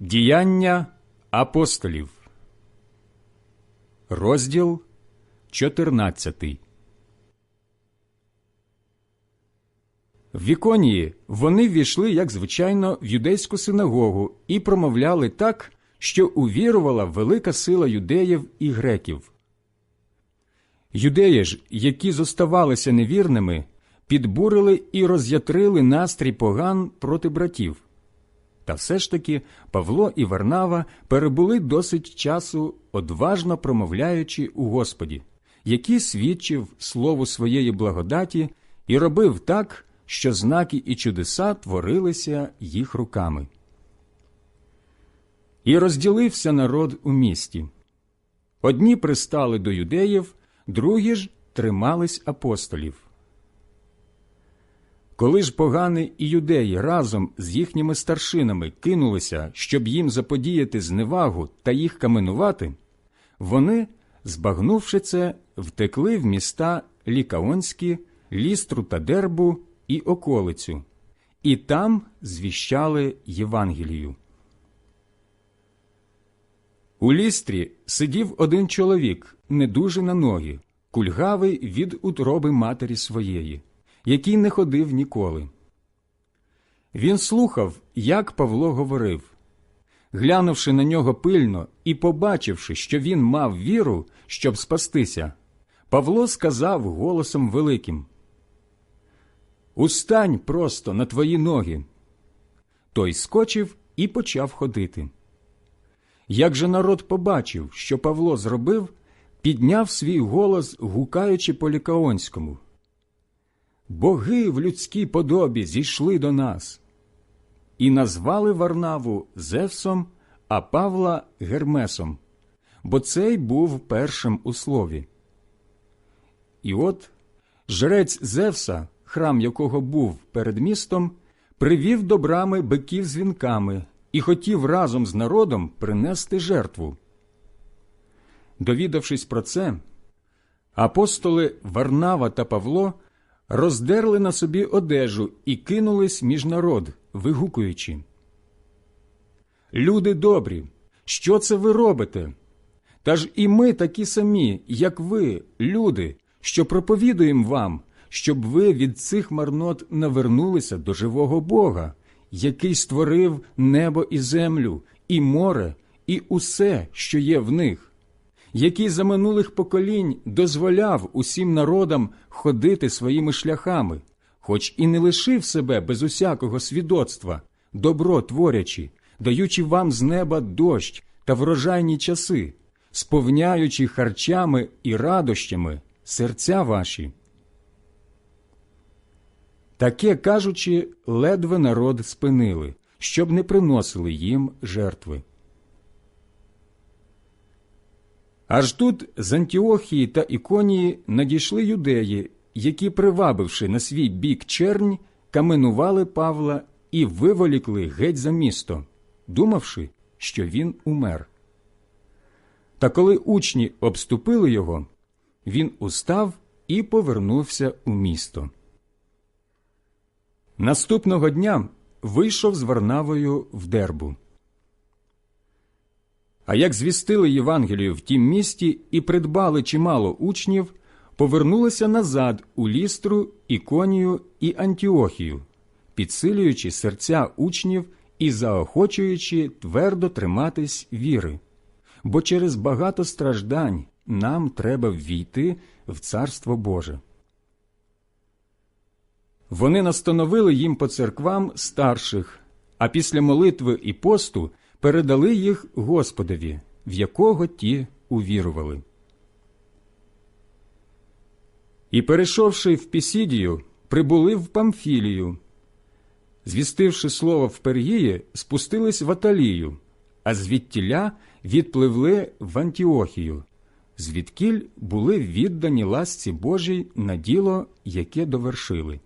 Діяння апостолів, розділ 14 В Віконії вони ввійшли, як звичайно, в юдейську синагогу і промовляли так, що увірувала велика сила юдеїв і греків. Юдеї ж, які зоставалися невірними, підбурили і роз'ятрили настрій поган проти братів. Та все ж таки Павло і Варнава перебули досить часу, одважно промовляючи у Господі, який свідчив слову своєї благодаті і робив так, що знаки і чудеса творилися їх руками. І розділився народ у місті. Одні пристали до юдеїв, другі ж тримались апостолів. Коли ж погани і юдеї разом з їхніми старшинами кинулися, щоб їм заподіяти зневагу та їх каменувати, вони, збагнувши це, втекли в міста Лікаонські, Лістру та Дербу і околицю, і там звіщали Євангелію. У лістрі сидів один чоловік, не дуже на ноги, кульгавий від утроби матері своєї, який не ходив ніколи. Він слухав, як Павло говорив. Глянувши на нього пильно і побачивши, що він мав віру, щоб спастися, Павло сказав голосом великим Устань просто на твої ноги. Той скочив і почав ходити. Як же народ побачив, що Павло зробив, підняв свій голос, гукаючи по лікаонському. Боги в людській подобі зійшли до нас. І назвали Варнаву Зевсом, а Павла Гермесом, бо цей був першим у слові. І от жрець Зевса, храм якого був перед містом, привів до брами биків з вінками і хотів разом з народом принести жертву. Довідавшись про це, апостоли Варнава та Павло роздерли на собі одежу і кинулись між народ, вигукуючи. Люди добрі, що це ви робите? Та ж і ми такі самі, як ви, люди, що проповідуємо вам, щоб ви від цих марнот навернулися до живого Бога, який створив небо і землю, і море, і усе, що є в них, який за минулих поколінь дозволяв усім народам ходити своїми шляхами, хоч і не лишив себе без усякого свідоцтва, добро творячи, даючи вам з неба дощ та врожайні часи, сповняючи харчами і радощами серця ваші. Таке кажучи, ледве народ спинили, щоб не приносили їм жертви. Аж тут з Антіохії та Іконії надійшли юдеї, які, привабивши на свій бік чернь, каменували Павла і виволікли геть за місто, думавши, що він умер. Та коли учні обступили його, він устав і повернувся у місто. Наступного дня вийшов з Варнавою в дербу. А як звістили Євангелію в тім місті і придбали чимало учнів, повернулися назад у лістру, Іконію і Антіохію, підсилюючи серця учнів і заохочуючи твердо триматись віри, бо через багато страждань нам треба ввійти в Царство Боже. Вони настановили їм по церквам старших, а після молитви і посту передали їх Господові, в якого ті увірували. І, перейшовши в Пісідію, прибули в Памфілію. Звістивши слово в Пергії, спустились в Аталію, а звідтіля відпливли в Антіохію, звідкіль були віддані ласці Божій на діло, яке довершили.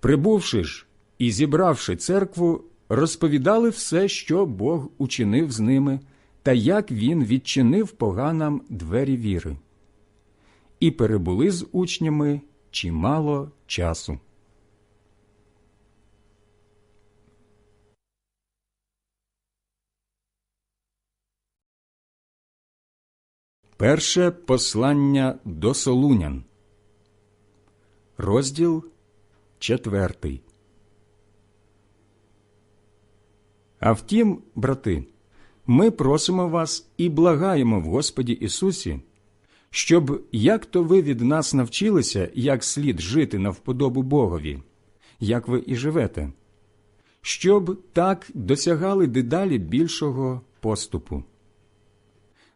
Прибувши ж і, зібравши церкву, розповідали все, що Бог учинив з ними, та як він відчинив поганам двері віри, і перебули з учнями чимало часу. Перше послання до Солунян, розділ четвертий. А втім, брати, ми просимо вас і благаємо в Господі Ісусі, щоб як то ви від нас навчилися, як слід жити на вподобу Богові, як ви і живете, щоб так досягали дедалі більшого поступу.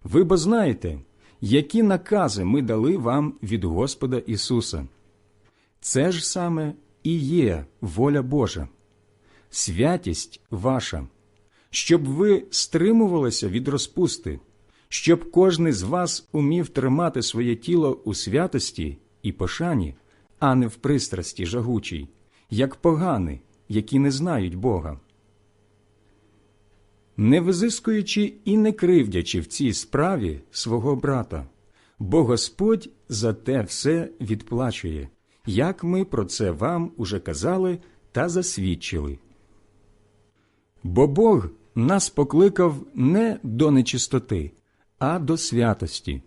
Ви бо знаєте, які накази ми дали вам від Господа Ісуса. Це ж саме і є воля Божа, святість ваша, щоб ви стримувалися від розпусти, щоб кожний з вас умів тримати своє тіло у святості і пошані, а не в пристрасті жагучій, як погани, які не знають Бога. Не визискуючи і не кривдячи в цій справі свого брата, бо Господь за те все відплачує, як ми про це вам уже казали та засвідчили. Бо Бог нас покликав не до нечистоти, а до святості.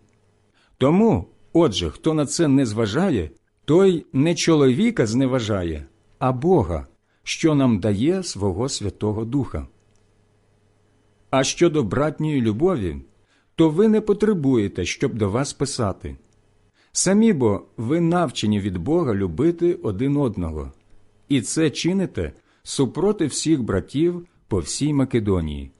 Тому, отже, хто на це не зважає, той не чоловіка зневажає, а Бога, що нам дає свого Святого Духа. А щодо братньої любові, то ви не потребуєте, щоб до вас писати. Самі бо ви навчені від Бога любити один одного, і це чините супроти всіх братів по всій Македонії.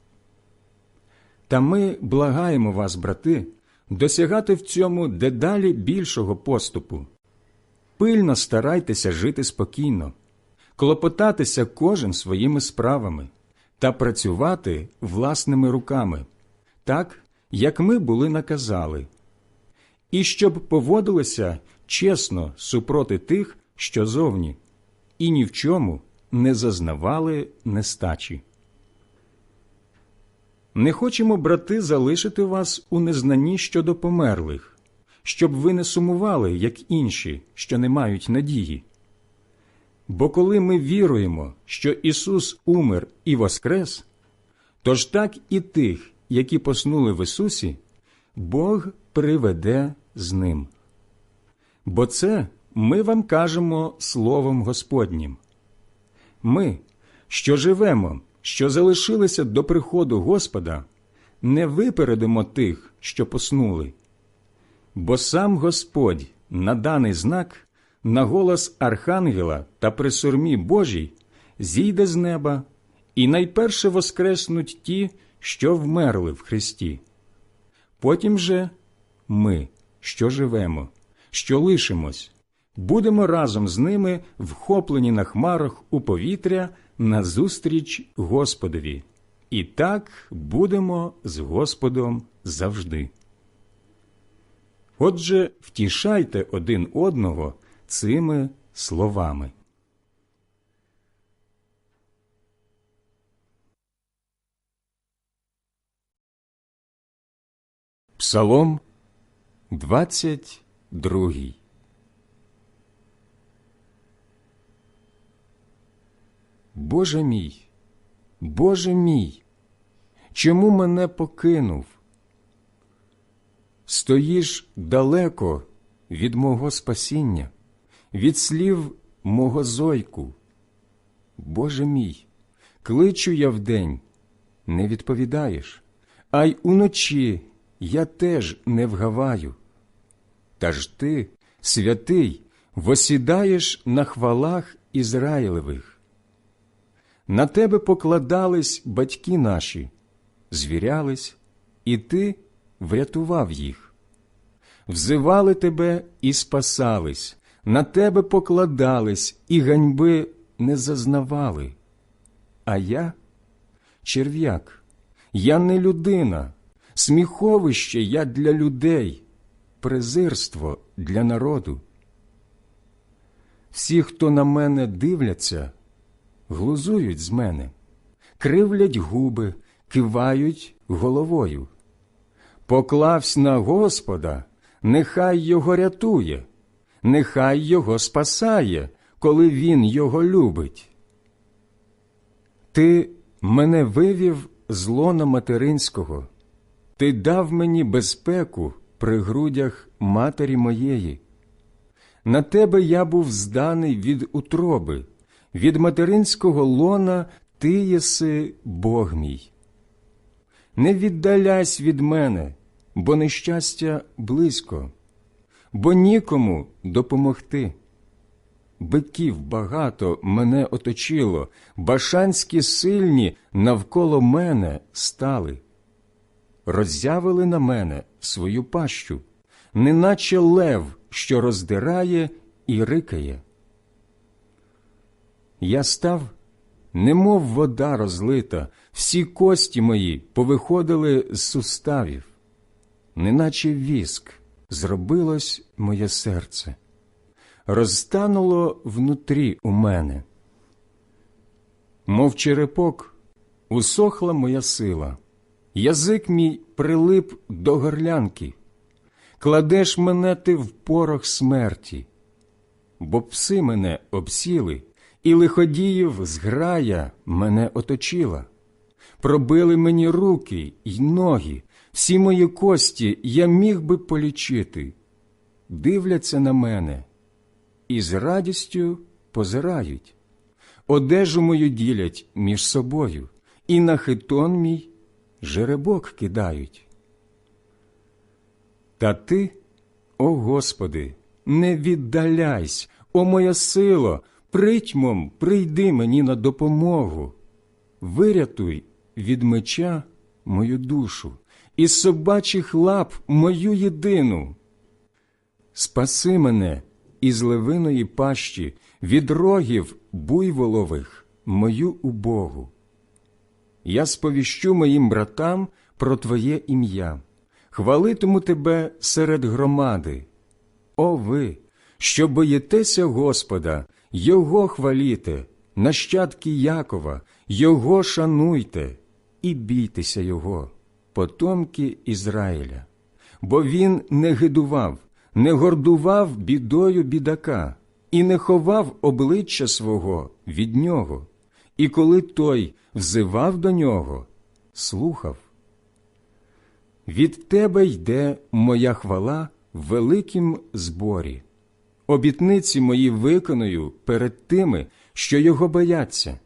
Та ми благаємо вас, брати, досягати в цьому дедалі більшого поступу. Пильно старайтеся жити спокійно, клопотатися кожен своїми справами та працювати власними руками, так, як ми були наказали, і щоб поводилися чесно супроти тих, що зовні, і ні в чому не зазнавали нестачі. Не хочемо, брати, залишити вас у незнанні щодо померлих, щоб ви не сумували, як інші, що не мають надії. Бо коли ми віруємо, що Ісус умер і воскрес, то ж так і тих, які поснули в Ісусі, Бог приведе з ним. Бо це ми вам кажемо Словом Господнім. Ми, що живемо, що залишилися до приходу Господа, не випередимо тих, що поснули. Бо сам Господь на даний знак на голос Архангела та при сурмі Божій зійде з неба, і найперше воскреснуть ті, що вмерли в Христі. Потім же ми, що живемо, що лишимось, будемо разом з ними вхоплені на хмарах у повітря назустріч Господові, і так будемо з Господом завжди. Отже, втішайте один одного цими словами. Псалом 22 Боже мій, Боже мій, чому мене покинув? Стоїш далеко від мого спасіння від слів мого зойку. Боже мій, кличу я вдень, не відповідаєш, а й уночі я теж не вгаваю. Та ж ти, святий, восідаєш на хвалах Ізраїлевих. На тебе покладались батьки наші, звірялись, і ти врятував їх. Взивали тебе і спасались, на тебе покладались і ганьби не зазнавали. А я черв'як, я не людина, сміховище я для людей, презирство для народу. Всі, хто на мене дивляться, глузують з мене, кривлять губи, кивають головою. Поклавсь на Господа, нехай його рятує нехай його спасає, коли він його любить. Ти мене вивів з лона материнського, ти дав мені безпеку при грудях матері моєї. На тебе я був зданий від утроби, від материнського лона ти єси Бог мій. Не віддаляйсь від мене, бо нещастя близько, бо нікому допомогти. Биків багато мене оточило, башанські сильні навколо мене стали. Роззявили на мене свою пащу, неначе лев, що роздирає і рикає. Я став, немов вода розлита, всі кості мої повиходили з суставів, неначе віск зробилось моє серце, розтануло внутрі у мене. Мов черепок, усохла моя сила, язик мій прилип до горлянки, кладеш мене ти в порох смерті, бо пси мене обсіли, і лиходіїв зграя мене оточила. Пробили мені руки й ноги, всі мої кості я міг би полічити. Дивляться на мене і з радістю позирають. Одежу мою ділять між собою, і на хитон мій жеребок кидають. Та ти, о Господи, не віддаляйсь, о моя сило, притьмом прийди мені на допомогу. Вирятуй від меча мою душу, із собачих лап мою єдину. Спаси мене із левиної пащі, від рогів буйволових мою убогу. Я сповіщу моїм братам про Твоє ім'я, хвалитиму Тебе серед громади. О ви, що боїтеся Господа, Його хваліте, нащадки Якова, Його шануйте і бійтеся Його, потомки Ізраїля, бо Він не гидував, не гордував бідою бідака і не ховав обличчя свого від нього, і коли той взивав до нього, слухав. Від тебе йде моя хвала в великім зборі. Обітниці мої виконую перед тими, що його бояться.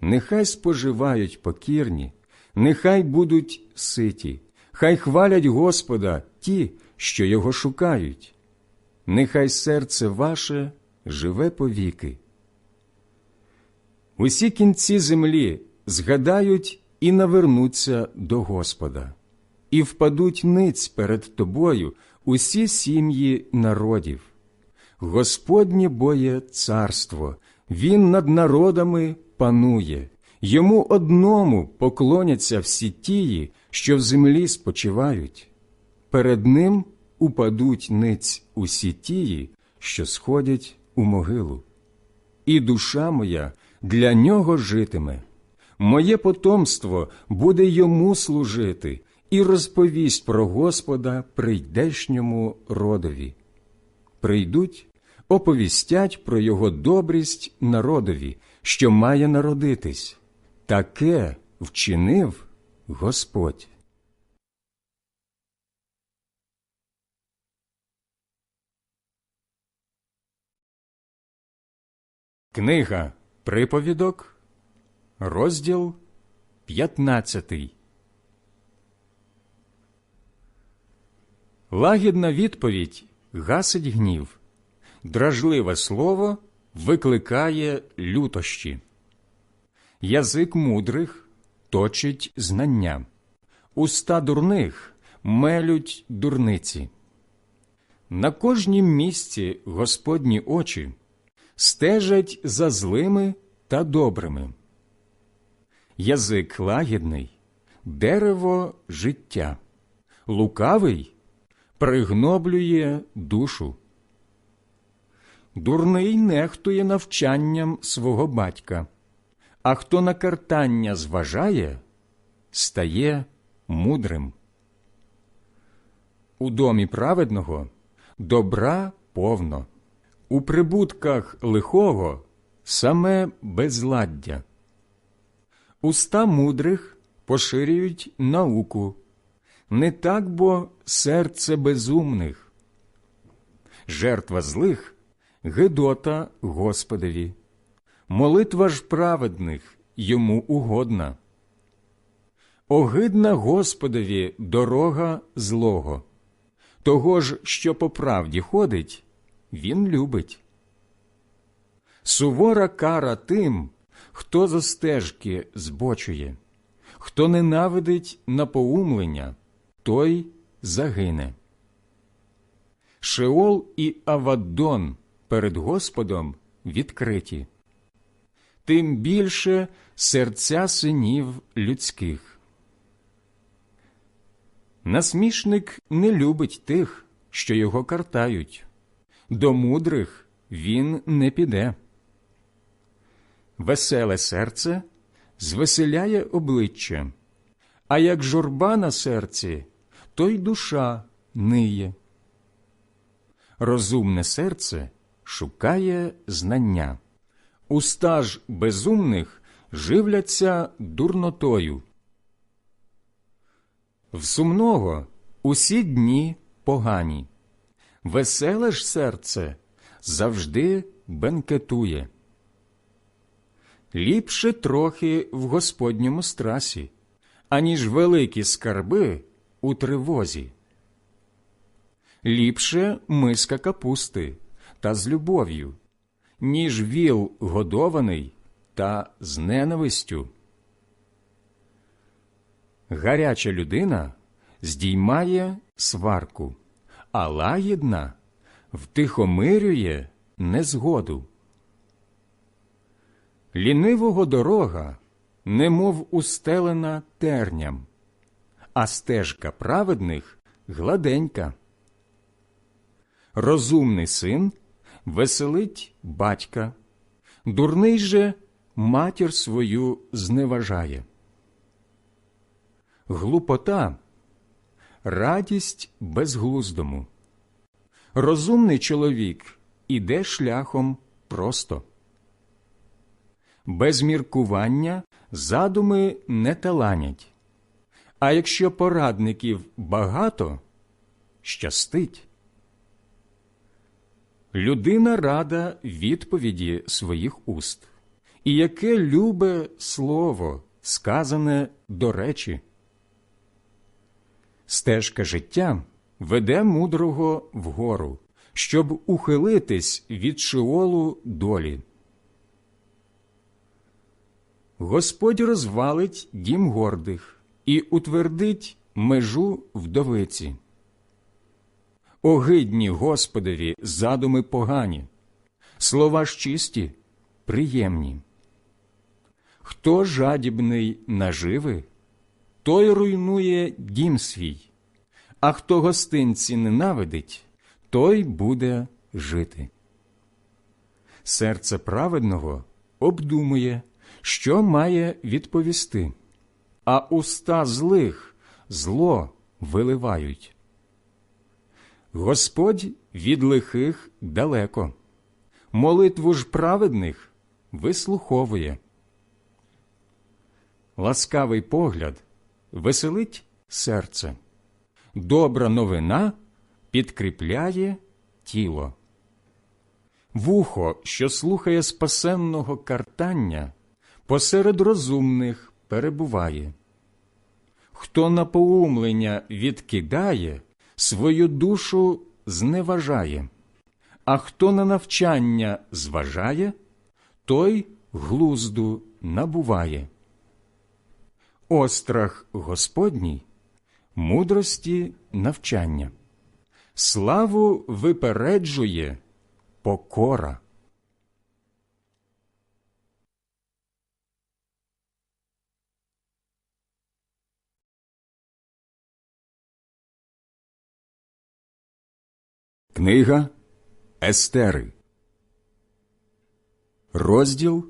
Нехай споживають покірні, нехай будуть ситі, хай хвалять Господа ті, що його шукають. Нехай серце ваше живе повіки. Усі кінці землі згадають і навернуться до Господа, і впадуть ниць перед тобою усі сім'ї народів. Господнє боє царство, Він над народами панує, йому одному поклоняться всі тії, що в землі спочивають. Перед ним упадуть ниць усі тії, що сходять у могилу. І душа моя для нього житиме. Моє потомство буде йому служити і розповість про Господа прийдешньому родові. Прийдуть, оповістять про його добрість народові, що має народитись. Таке вчинив Господь. Книга Приповідок, розділ 15 Лагідна відповідь гасить гнів, дражливе слово викликає лютощі. Язик мудрих точить знання, уста дурних мелють дурниці. На кожнім місці Господні очі стежать за злими та добрими. Язик лагідний дерево життя, лукавий пригноблює душу. Дурний нехтує навчанням свого батька, а хто на картання зважає, стає мудрим. У домі праведного добра повно, у прибутках лихого саме безладдя. Уста мудрих поширюють науку, Не так бо серце безумних. Жертва злих гидота Господові, молитва ж праведних йому угодна. Огидна Господові дорога злого, того ж, що по правді ходить, він любить. Сувора кара тим, хто за стежки збочує, хто ненавидить напоумлення, той загине. Шеол і Аваддон перед Господом відкриті, тим більше серця синів людських. Насмішник не любить тих, що його картають, до мудрих він не піде. Веселе серце звеселяє обличчя, а як журба на серці, то й душа ниє. Розумне серце шукає знання, уста ж безумних живляться дурнотою. В сумного усі дні погані, веселе ж серце завжди бенкетує. Ліпше трохи в Господньому страсі, аніж великі скарби у тривозі. Ліпше миска капусти та з любов'ю, ніж віл годований та з ненавистю. Гаряча людина здіймає сварку, а лагідна втихомирює незгоду. Лінивого дорога, немов устелена терням, а стежка праведних гладенька. Розумний син веселить батька, дурний же матір свою зневажає. Глупота радість безглуздому. Розумний чоловік іде шляхом просто. Без міркування задуми не таланять, а якщо порадників багато, щастить. Людина рада відповіді своїх уст, і яке любе слово, сказане до речі. Стежка життя веде мудрого вгору, щоб ухилитись від шиолу долі. Господь розвалить дім гордих і утвердить межу вдовиці. Огидні Господові задуми погані, слова ж чисті, приємні. Хто жадібний наживи, той руйнує дім свій, а хто гостинці ненавидить, той буде жити. Серце праведного обдумує, що має відповісти, а уста злих зло виливають. Господь від лихих далеко, молитву ж праведних вислуховує. Ласкавий погляд веселить серце, добра новина підкріпляє тіло. Вухо, що слухає спасенного картання, посеред розумних перебуває. Хто на поумлення відкидає, свою душу зневажає, а хто на навчання зважає, той глузду набуває. Острах Господній мудрості навчання, славу випереджує покора. Книга Естери, розділ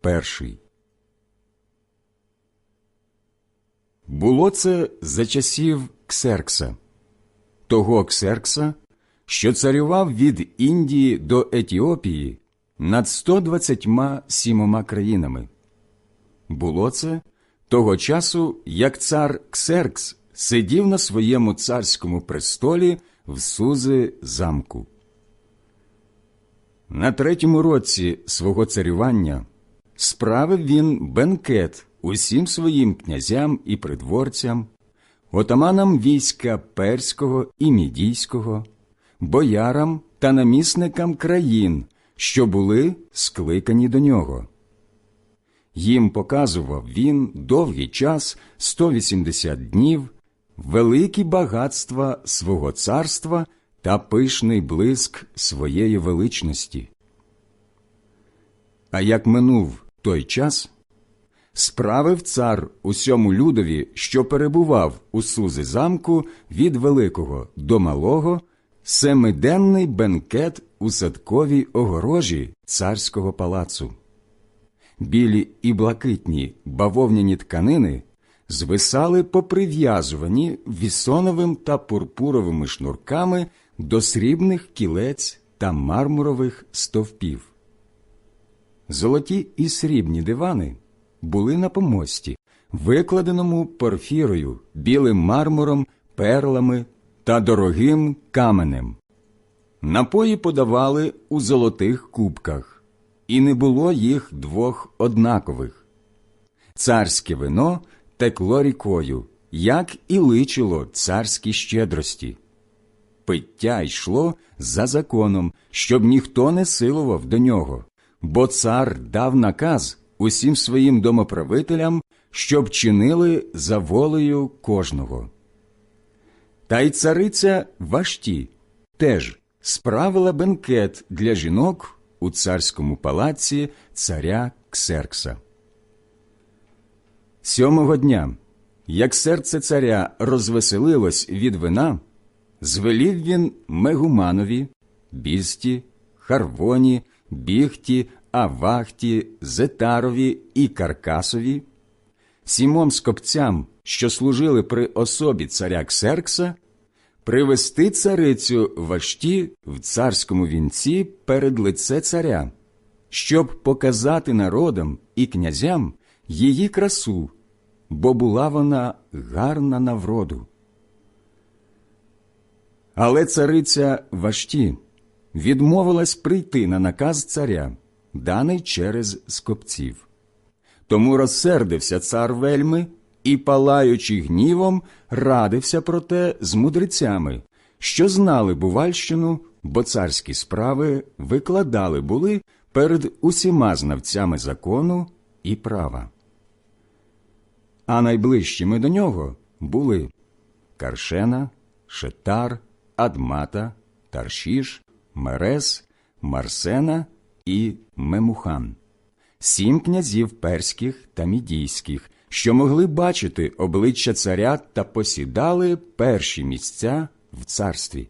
перший. Було це за часів Ксеркса, того Ксеркса, що царював від Індії до Етіопії над 127 країнами. Було це того часу, як цар Ксеркс сидів на своєму царському престолі в Сузи замку. На третьому році свого царювання справив він бенкет усім своїм князям і придворцям, отаманам війська перського і мідійського, боярам та намісникам країн, що були скликані до нього. Їм показував він довгий час 180 днів, великі багатства свого царства та пишний блиск своєї величності. А як минув той час, справив цар усьому людові, що перебував у сузи замку від великого до малого, семиденний бенкет у садковій огорожі царського палацу. Білі і блакитні бавовняні тканини звисали поприв'язувані вісоновим та пурпуровими шнурками до срібних кілець та мармурових стовпів. Золоті і срібні дивани були на помості, викладеному порфірою, білим мармуром, перлами та дорогим каменем. Напої подавали у золотих кубках, і не було їх двох однакових. Царське вино текло рікою, як і личило царській щедрості. Пиття йшло за законом, щоб ніхто не силував до нього, бо цар дав наказ усім своїм домоправителям, щоб чинили за волею кожного. Та й цариця Вашті теж справила бенкет для жінок у царському палаці царя Ксеркса. Сьомого дня, як серце царя розвеселилось від вина, звелів він Мегуманові, Бісті, Харвоні, Біхті, Авахті, Зетарові і Каркасові, сімом скопцям, що служили при особі царя Ксеркса, привести царицю Вашті в царському вінці перед лице царя, щоб показати народам і князям її красу, бо була вона гарна на вроду. Але цариця Вашті відмовилась прийти на наказ царя, даний через скопців. Тому розсердився цар вельми і, палаючи гнівом, радився про те з мудрецями, що знали Бувальщину, бо царські справи викладали були перед усіма знавцями закону і права. А найближчими до нього були Каршена, Шетар, Адмата, Таршіш, Мерес, Марсена і Мемухан, сім князів перських та мідійських, що могли бачити обличчя царя та посідали перші місця в царстві.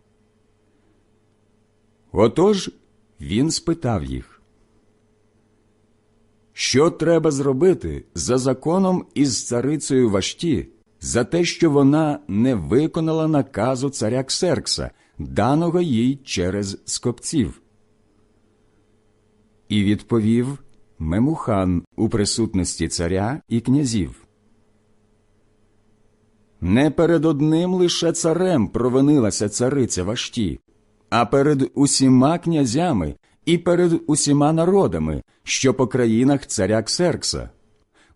Отож він спитав їх, що треба зробити за законом із царицею Вашті за те, що вона не виконала наказу царя Ксеркса, даного їй через скопців? І відповів Мемухан у присутності царя і князів. Не перед одним лише царем провинилася цариця Вашті, а перед усіма князями і перед усіма народами, що по країнах царя Ксеркса,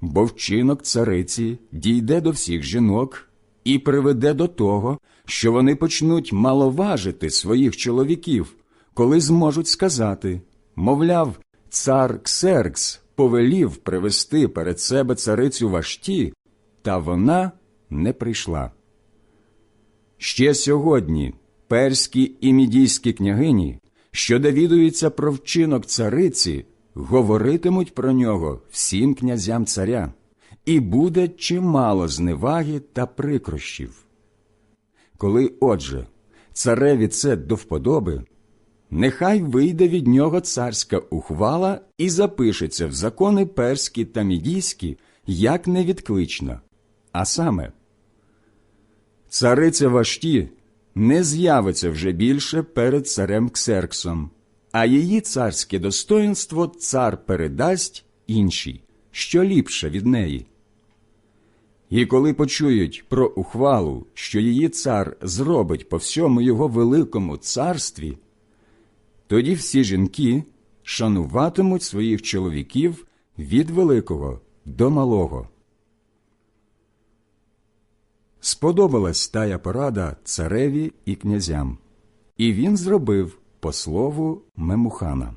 бо вчинок цариці дійде до всіх жінок і приведе до того, що вони почнуть маловажити своїх чоловіків, коли зможуть сказати мовляв, цар Ксеркс повелів привести перед себе царицю Вашті, та вона не прийшла. Ще сьогодні перські і мідійські княгині, що довідуються про вчинок цариці, говоритимуть про нього всім князям царя, і буде чимало зневаги та прикрощів. Коли, отже, цареві це до вподоби, нехай вийде від нього царська ухвала і запишеться в закони перські та мідійські як невідклична, а саме Цариця Вашті не з'явиться вже більше перед царем Ксерксом, а її царське достоинство цар передасть іншій, що ліпше від неї. І коли почують про ухвалу, що її цар зробить по всьому його великому царстві, тоді всі жінки шануватимуть своїх чоловіків від великого до малого. Сподобалась тая порада цареві і князям, і він зробив по слову Мемухана.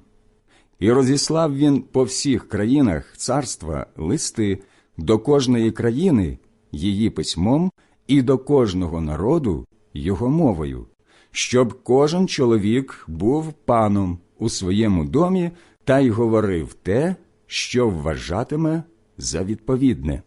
І розіслав він по всіх країнах царства листи до кожної країни її письмом і до кожного народу його мовою, щоб кожен чоловік був паном у своєму домі та й говорив те, що вважатиме за відповідне.